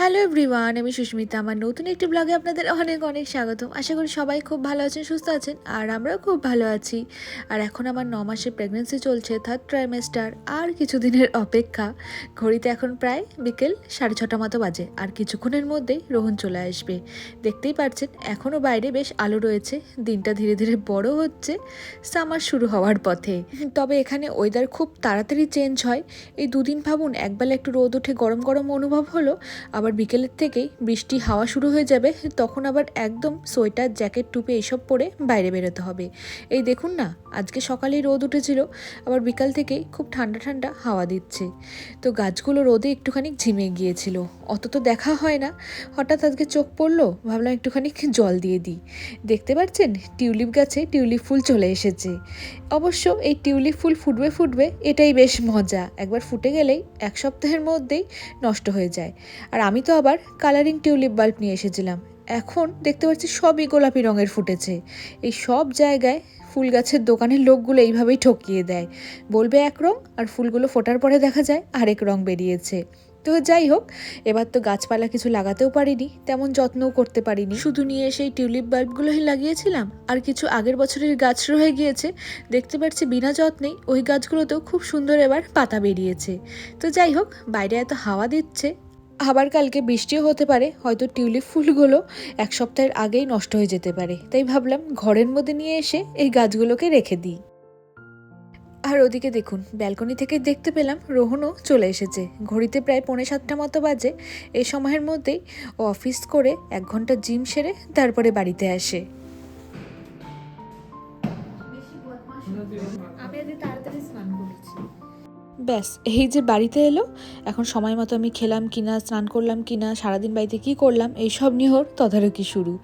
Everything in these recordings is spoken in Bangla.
হ্যালো এভরিওয়ান আমি সুস্মিতা। আমার নতুন একটি ব্লগে আপনাদের অনেক অনেক স্বাগতম। আশা করি সবাই খুব ভালো আছেন, সুস্থ আছেন, আর আমরাও খুব ভালো আছি। আর এখন আমার ন মাসের প্রেগনেন্সি চলছে থার্ড ট্রাইমেস্টার আর কিছুদিনের অপেক্ষা। ঘড়িতে এখন প্রায় বিকেল সাড়ে ছটা মতো বাজে, আর কিছুক্ষণের মধ্যেই রোহন চলে আসবে। দেখতেই পাচ্ছেন এখনও বাইরে বেশ আলো রয়েছে, দিনটা ধীরে ধীরে বড় হচ্ছে সামার শুরু হওয়ার পথে। তবে এখানে ওয়েদার খুব তাড়াতাড়ি চেঞ্জ হয়। এই দুদিন ভাবুন, একবেলা একটু রোদ উঠে গরম গরম অনুভব হলো, আবার বিকেলের থেকেই বৃষ্টি হাওয়া শুরু হয়ে যাবে, তখন আবার একদম সোয়েটার, জ্যাকেট টুপে এসব পরে বাইরে বেরোতে হবে। এই দেখুন না, আজকে সকালেই রোদ উঠেছিল, আবার বিকাল থেকেই খুব ঠান্ডা ঠান্ডা হাওয়া দিচ্ছে। তো গাছগুলো রোদে একটুখানি ঝিমে গিয়েছিল। অত তো দেখা হয় না, হঠাৎ আজকে চোখ পড়ল, ভাবলাম একটুখানি জল দিয়ে দিই। দেখতে পাচ্ছেন, টিউলিপ গাছে টিউলিপ ফুল চলে এসেছে। অবশ্য এই টিউলিপ ফুল ফুটবে ফুটবে এটাই বেশ মজা, একবার ফুটে গেলেই এক সপ্তাহের মধ্যেই নষ্ট হয়ে যায়। আর আমি তো আবার কালারিং টিউলিপ বাল্ব নিয়ে এসেছিলাম। এখন দেখতে পাচ্ছি সবই গোলাপি রঙের ফুটেছে। এই সব জায়গায় ফুল গাছের দোকানের লোকগুলো এইভাবেই ঠকিয়ে দেয়। বলবে এক রং আর ফুলগুলো ফোটার পরে দেখা যায় আরেক রং বেরিয়েছে। তো যাই হোক, এবার তো গাছপালা কিছু লাগাতেও পারিনি, তেমন যত্নও করতে পারিনি। শুধু নিয়ে এসে এই টিউলিপ বাল্বগুলোই লাগিয়েছিলাম, আর কিছু আগের বছরের গাছ রয়ে গিয়েছে। দেখতে পাচ্ছি বিনা যত্নেই ওই গাছগুলোতেও খুব সুন্দর এবার পাতা বেরিয়েছে। তো যাই হোক, বাইরে এত হাওয়া দিচ্ছে আবার কালকে বৃষ্টিও হতে পারে, হয়তো টিউলিপ ফুলগুলো এক সপ্তাহের আগেই নষ্ট হয়ে যেতে পারে। তাই ভাবলাম ঘরের মধ্যে নিয়ে এসে এই গাছগুলোকে রেখে দিই। আর ওদিকে দেখুন, ব্যালকনি থেকে দেখতে পেলাম রোহনও চলে এসেছে। ঘড়িতে প্রায় পৌনে সাতটা মতো বাজে। এই সময়ের মধ্যেই ও অফিস করে এক ঘণ্টা জিম সেরে তারপরে বাড়িতে আসে। আমি তাড়াতাড়ি স্নান করেছি। ব্যাস, এই যে বাড়িতে এলো, এখন সময় মতো আমি খেলাম কিনা, স্নান করলাম কিনা, সারাদিন বাড়িতে কি করলাম, এইসব নিয়ে ওর তদারকি শুরু।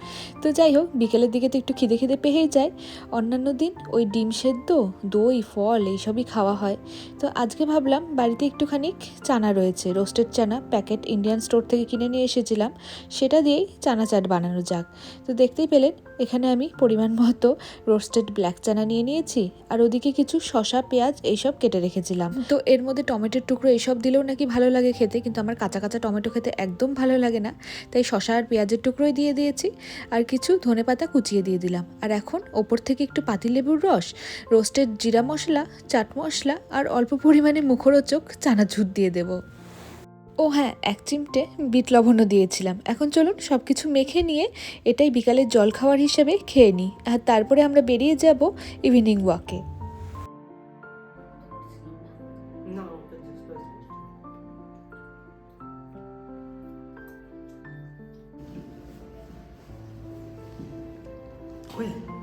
তো যাই হোক, বিকেলের দিকে তো একটু খিদে খিদে পেয়েই যায়। অন্যান্য দিন ওই ডিম সেদ্ধ, দই, ফল, এইসবই খাওয়া হয়। তো আজকে ভাবলাম বাড়িতে একটুখানি চানা রয়েছে, রোস্টেড চানা, প্যাকেট ইন্ডিয়ান স্টোর থেকে কিনে নিয়ে এসেছিলাম। সেটা দিয়েই চানা চাট বানানো যাক। তো দেখতেই পেলেন, এখানে আমি পরিমাণ মতো রোস্টেড ব্ল্যাক চানা নিয়ে নিয়েছি, আর ওদিকে কিছু শশা পেঁয়াজ, এইসব কেটে রেখেছিলাম। তো এর মধ্যে টমেটোর টুকরো এইসব দিলেও নাকি ভালো লাগে খেতে, কিন্তু আমার কাঁচা কাঁচা টমেটো খেতে একদম ভালো লাগে না। তাই শশা আর পেঁয়াজের টুকরোই দিয়ে দিয়েছি, আর কিছু ধনে পাতা কুচিয়ে দিয়ে দিলাম। আর এখন ওপর থেকে একটু পাতিলেবুর রস, রোস্টেড জিরা মশলা, চাট মশলা, আর অল্প পরিমাণে মুখরোচক চানাচুর দিয়ে দেবো। ও হ্যাঁ এক চিমটে বিট লবণও দিয়েছিলাম। এখন চলুন সব কিছু মেখে নিয়ে এটাই বিকালের জল খাওয়ার হিসেবে খেয়ে নিই। আর তারপরে আমরা বেরিয়ে যাব ইভিনিং ওয়াকে 会。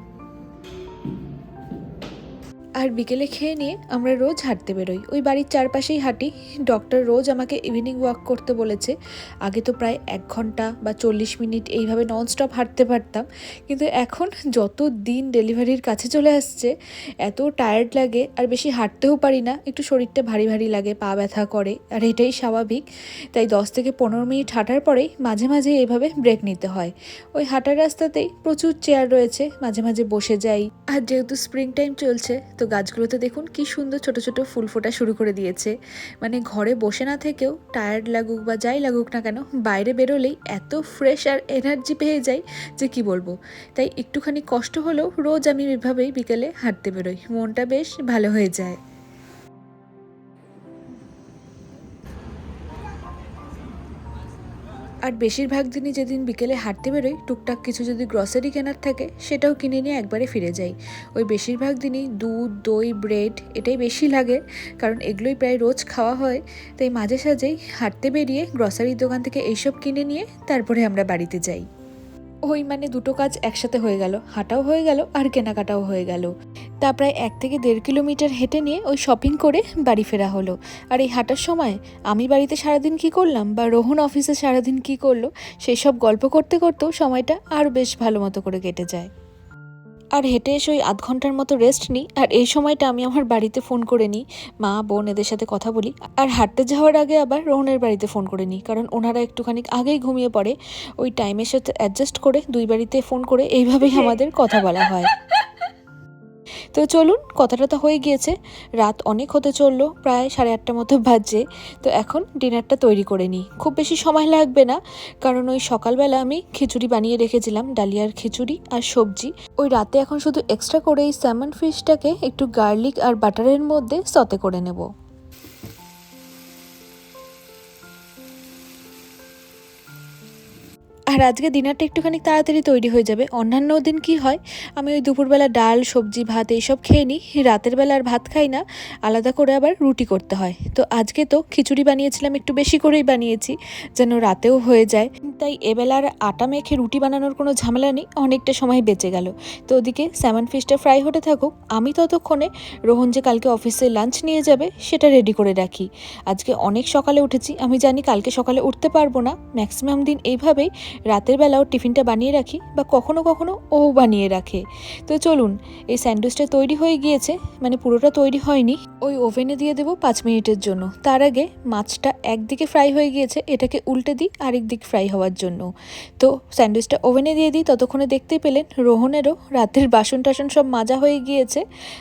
আর বিকেলে খেয়ে নিয়ে আমরা রোজ হাঁটতে বেরোই। ওই বাড়ির চারপাশেই হাঁটি। ডক্টর রোজ আমাকে ইভিনিং ওয়াক করতে বলেছে। আগে তো প্রায় এক ঘণ্টা বা চল্লিশ মিনিট এইভাবে ননস্টপ হাঁটতে পারতাম। কিন্তু এখন যত দিন ডেলিভারির কাছে চলে আসছে, এত টায়ার্ড লাগে আর বেশি হাঁটতেও পারি না। একটু শরীরটা ভারী ভারী লাগে, পা ব্যথা করে, আর এটাই স্বাভাবিক। তাই দশ থেকে পনেরো মিনিট হাঁটার পরেই মাঝে মাঝে এইভাবে ব্রেক নিতে হয়। ওই হাঁটার রাস্তাতেই প্রচুর চেয়ার রয়েছে। মাঝে মাঝে বসে যাই। আর যেহেতু স্প্রিং টাইম চলছে, তো গাছগুলোতে দেখুন কি সুন্দর ছোট ছোট ফুল ফোটা শুরু করে দিয়েছে। মানে ঘরে বসে না থেকেও টায়ার্ড লাগুক বা যাই লাগুক না কেন, বাইরে বেরোলেই এত ফ্রেশ আর এনার্জি পেয়ে যাই যে কি বলব। তাই একটুখানি কষ্ট হলেও রোজ আমি এভাবেই বিকেলে হাঁটতে বেরোই। মনটা বেশ ভালো হয়ে যায়। আর বেশিরভাগ দিনই যেদিন বিকেলে হাঁটতে বেরোই, টুকটাক কিছু যদি গ্রসারি কেনার থাকে, সেটাও কিনে নিয়ে একবারে ফিরে যাই। ওই বেশিরভাগ দিনই দুধ, দই ব্রেড এটাই বেশি লাগে, কারণ এগুলোই প্রায় রোজ খাওয়া হয়। তাই মাঝে সাঝেই হাঁটতে বেরিয়ে গ্রসারির দোকান থেকে এইসব কিনে নিয়ে তারপরে আমরা বাড়িতে যাই। ওই মানে দুটো কাজ একসাথে হয়ে গেল। হাঁটাও হয়ে গেল আর কেনাকাটাও হয়ে গেল। তা প্রায় এক থেকে দেড় কিলোমিটার হেঁটে নিয়ে ওই শপিং করে বাড়ি ফেরা হলো। আর এই হাঁটার সময় আমি বাড়িতে সারাদিন কি করলাম বা রোহন অফিসে সারাদিন কি করল সেই সব গল্প করতে করতেও সময়টা আরও বেশ ভালো মতো করে কেটে যায়। আর হেঁটে এসে ওই আধ ঘণ্টার মতো রেস্ট নিই, আর এই সময়টা আমি আমার বাড়িতে ফোন করে নিই। মা, বোন এদের সাথে কথা বলি। আর হাঁটতে যাওয়ার আগে আবার রোহনের বাড়িতে ফোন করে নিই, কারণ ওনারা একটুখানি আগেই ঘুমিয়ে পড়ে। ওই টাইমের সাথে অ্যাডজাস্ট করে দুই বাড়িতে ফোন করে এইভাবেই আমাদের কথা বলা হয়। তো চলুন, কথাটা তো হয়ে গিয়েছে। রাত অনেক হতে চলল, প্রায় সাড়ে আটটার মতো বাজে তো এখন ডিনারটা তৈরি করে নিই। খুব বেশি সময় লাগবে না, কারণ ওই সকালবেলা আমি খিচুড়ি বানিয়ে রেখেছিলাম, ডালিয়ার খিচুড়ি আর সবজি। ওই রাতে এখন শুধু এক্সট্রা করে এই স্যামন ফিশটাকে একটু গার্লিক আর বাটারের মধ্যে সতে করে নেব। আর আজকে ডিনারটা একটুখানি তাড়াতাড়ি তৈরি হয়ে যাবে। অন্যান্য দিন কি হয়? আমি ওই দুপুরবেলা ডাল, সবজি, ভাত এইসব খেয়ে নিই। রাতের বেলা আর ভাত খাই না। আলাদা করে আবার রুটি করতে হয়। তো আজকে তো খিচুড়ি বানিয়েছিলাম, একটু বেশি করেই বানিয়েছি, যেন রাতেও হয়ে যায়। তাই এবেলা আর আটা মেখে রুটি বানানোর কোনো ঝামেলা নেই, অনেকটা সময় বেঁচে গেল। তো ওদিকে স্যামন ফিশটা ফ্রাই হতে থাকুক। আমি ততক্ষণে রোহন যে কালকে অফিসে লাঞ্চ নিয়ে যাবে, সেটা রেডি করে রাখি। আজকে অনেক সকালে উঠেছি, আমি জানি কালকে সকালে উঠতে পারব না। ম্যাক্সিমাম দিন এইভাবেই রাতের বেলাও টিফিনটা বানিয়ে রাখি বা কখনো কখনো ও বানিয়ে রাখে। তো চলুন, এই স্যান্ডউইচটা তৈরি হয়ে গিয়েছে মানে পুরোটা তৈরি হয়নি। ওই ওভেনে দিয়ে দেবো পাঁচ মিনিটের জন্য। তার আগে মাছটা একদিকে ফ্রাই হয়ে গিয়েছে, এটাকে উল্টে দিই আরেক দিক ফ্রাই হওয়ার জন্য। তো স্যান্ডউইচটা ওভেনে দিয়ে দিই, ততক্ষণে দেখতেই পেলেন রোহনেরও রাতের বাসন টাসন সব মাজা হয়ে গিয়েছে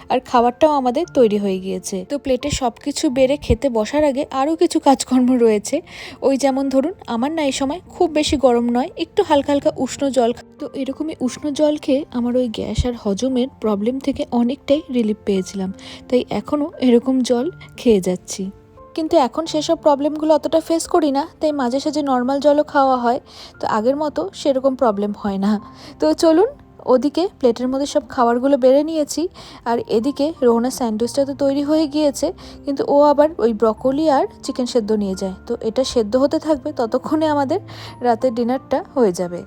আর খাবারটাও আমাদের তৈরি হয়ে গিয়েছে। তো প্লেটে সব কিছু বেড়ে খেতে বসার আগে আরও কিছু কাজকর্ম রয়েছে। ওই যেমন ধরুন, আমার না এই সময় খুব বেশি গরম নয় একটু হালকা হালকা উষ্ণ জল তো এরকমই উষ্ণ জল খেয়ে আমার ওই গ্যাস আর হজমের প্রবলেম থেকে অনেকটাই রিলিফ পেয়েছিলাম। তাই এখনও এরকম জল খেয়ে যাচ্ছি। কিন্তু এখন সেসব প্রবলেমগুলো অতটা ফেস করি না, তাই মাঝে সাঝে নর্মাল জলও খাওয়া হয়, তো আগের মতো সেরকম প্রবলেম হয় না। তো চলুন ওদিকে প্লেটের মধ্যে সব খাবারগুলো বেড়ে নিয়েছি আর এদিকে রোহনার স্যান্ডউইচটা তো তৈরি হয়ে গিয়েছে, কিন্তু ও আবার ওই ব্রকলি আর চিকেন সেদ্ধ নিয়ে যায়। তো এটা সেদ্ধ হতে থাকবে ততক্ষণে আমাদের রাতের ডিনারটা হয়ে যাবে।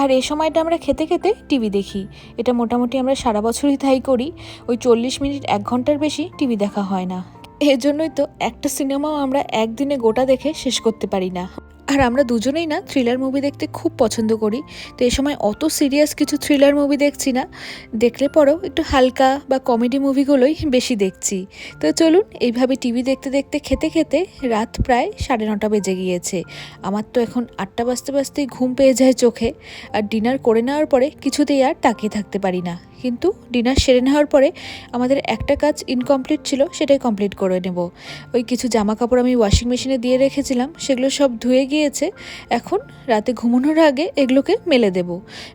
আর এই সময়টা আমরা খেতে খেতে টিভি দেখি। এটা মোটামুটি আমরা সারা বছরই তাই করি। ওই চল্লিশ মিনিট এক ঘণ্টার বেশি টিভি দেখা হয় না। এর জন্যই তো একটা সিনেমাও আমরা একদিনে গোটা দেখে শেষ করতে পারি না। আর আমরা দুজনেই না থ্রিলার মুভি দেখতে খুব পছন্দ করি। তো এ সময় অত সিরিয়াস কিছু থ্রিলার মুভি দেখছি না। দেখলে পরেও একটু হালকা বা কমেডি মুভিগুলোই বেশি দেখছি। তো চলুন এইভাবে টিভি দেখতে দেখতে খেতে খেতে রাত প্রায় সাড়ে নটা বেজে গিয়েছে। আমার তো এখন আটটা বাজতে বাজতেই ঘুম পেয়ে যায় চোখে। আর ডিনার করে নেওয়ার পরে কিছুতেই আর তাকিয়ে থাকতে পারি না। কিন্তু ডিনার সেরে নেওয়ার পরে আমাদের একটা কাজ ইনকমপ্লিট ছিল, সেটাই কমপ্লিট করে নেব। ওই কিছু জামা কাপড় আমি ওয়াশিং মেশিনে দিয়ে রেখেছিলাম, সেগুলো সব ধুয়ে গিয়েছে। এখন রাতে ঘুমানোর আগে এগুলোকে মেলে দেব।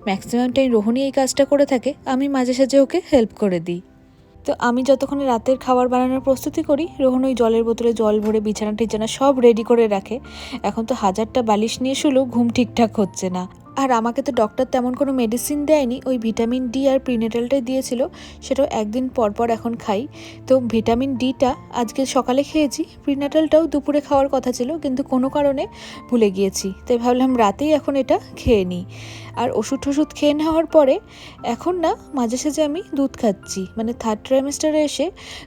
ম্যাক্সিমাম টাইম রোহণী এই কাজটা করে থাকে, আমি মাঝে সাঝে ওকে হেল্প করে দিই। তো আমি যতক্ষণে রাতের খাবার বানানোর প্রস্তুতি করি রোহন ওই জলের বোতলে জল ভরে বিছানা টিছানা সব রেডি করে রাখে। এখন তো হাজারটা বালিশ নিয়ে শুলেও ঘুম ঠিকঠাক হচ্ছে না। আর আমাকে তো ডক্টর তেমন কোনো মেডিসিন দেয়নি। ওই ভিটামিন ডি আর প্রিনেটালটাই দিয়েছিল, সেটাও একদিন পর পর এখন খাই। তো ভিটামিন ডিটা আজকে সকালে খেয়েছি প্রিনেটালটাও দুপুরে খাওয়ার কথা ছিল, কিন্তু কোনো কারণে ভুলে গিয়েছি। তাই ভাবলাম রাতেই এখন এটা খেয়ে নিই। আর ওষুধ টষুধ খেয়ে নেওয়ার পরে এখন না, মাঝে সাঝে আমি দুধ খাচ্ছি। মানে থার্ড ট্রাইমেস্টারে এসে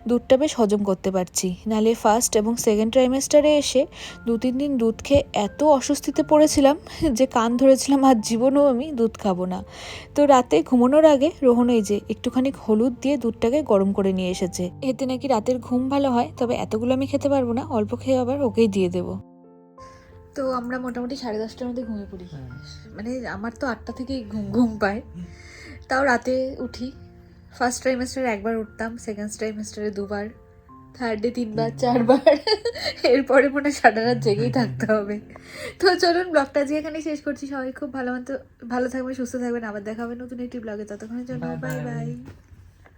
দুধটা বেশ হজম করতে পারছি। নালে ফার্স্ট এবং সেকেন্ড ট্রাইমেস্টারে এসে দু তিন দিন দুধ খেয়ে এত অস্বস্তিতে পড়েছিলাম যে কান ধরেছিলাম আর জীবনেও আমি দুধ খাব না। তো রাতে ঘুমানোর আগে রোহন এই যে একটুখানি হলুদ দিয়ে দুধটাকে গরম করে নিয়ে এসেছে। এতে নাকি রাতের ঘুম ভালো হয় তবে এতগুলো আমি খেতে পারব না অল্প খেয়ে আবার ওকেই দিয়ে দেবো। তো আমরা মোটামুটি সাড়ে দশটার মধ্যে ঘুমিয়ে পড়ি। মানে আমার তো আটটা থেকেই ঘুম ঘুম পায়। তাও রাতে উঠি। ফার্স্ট ট্রাইমেস্টারে একবার উঠতাম সেকেন্ড ট্রাইমেস্টারে দুবার। থার্ডে তিনবার চারবার। এরপরে মনে হয় সারা রাত জেগেই থাকতে হবে। তো চলুন ব্লগটা আজকে এখানে শেষ করছি। সবাই খুব ভালো মতো ভালো থাকবেন সুস্থ থাকবেন। আবার দেখা হবে নতুন একটি ব্লগে। ততক্ষণের জন্য বাই. বাই